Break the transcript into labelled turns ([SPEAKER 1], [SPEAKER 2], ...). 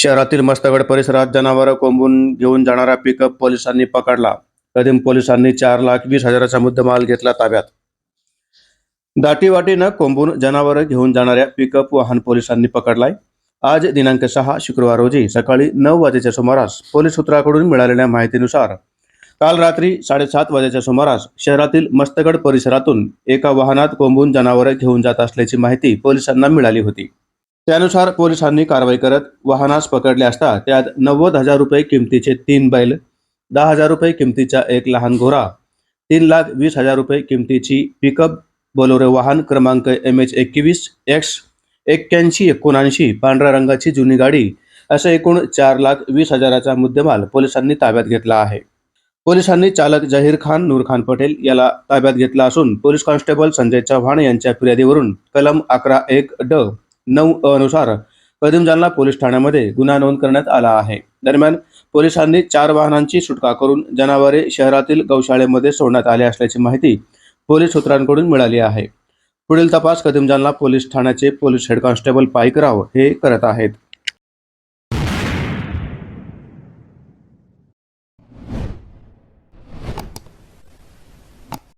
[SPEAKER 1] शहरातील मस्तगड परिसरात जनावरं कोंबून घेऊन जाणारा पिकअप पोलिसांनी पकडला. कदीम पोलिसांनी चार लाख वीस हजाराचा मुद्देमाल घेतला ताब्यात. दाटीवाटीनं कोंबून जनावरं घेऊन जाणाऱ्या पिकअप वाहन पोलिसांनी पकडलाय. आज दिनांक सहा शुक्रवार रोजी सकाळी नऊ वाजेच्या सुमारास पोलीस सूत्राकडून मिळालेल्या माहितीनुसार काल रात्री साडेसात वाजेच्या सुमारास शहरातील मस्तगड परिसरातून एका वाहनात कोंबून जनावरं घेऊन जात असल्याची माहिती पोलिसांना मिळाली होती. त्यानुसार पोलिसांनी कारवाई करत वाहनास पकडले असता त्यात नव्वद हजार रुपये किमतीचे तीन बैल दहा हजार रुपये किमतीचा एक लहान घोडा तीन लाख वीस हजार रुपये किमतीची पिकअप बोलोरो वाहन क्रमांक एम एच एकवीस एक्स एक्क्याऐंशी एकोणऐंशी पांढऱ्या रंगाची जुनी गाडी असे एकूण चार लाख वीस हजाराचा मुद्देमाल पोलिसांनी ताब्यात घेतला आहे. पोलिसांनी चालक जहीर खान नूर खान पटेल याला ताब्यात घेतला असून पोलीस कॉन्स्टेबल संजय चव्हाण यांच्या फिर्यादीवरून कलम अकरा एक ड नऊ अनुसार नुसार कदीम जालना पोलीस ठाण्यामध्ये गुन्हा नोंद करण्यात आला आहे. दरम्यान पोलिसांनी चार वाहनांची सुटका करून जनावरे शहरातील गौशाळेमध्ये सोडण्यात आले असल्याची माहिती पोलीस सूत्रांकडून मिळाली आहे. पुढील तपास कदीम जालना पोलीस ठाण्याचे पोलीस हेड कॉन्स्टेबल पाईकराव हे करत आहेत.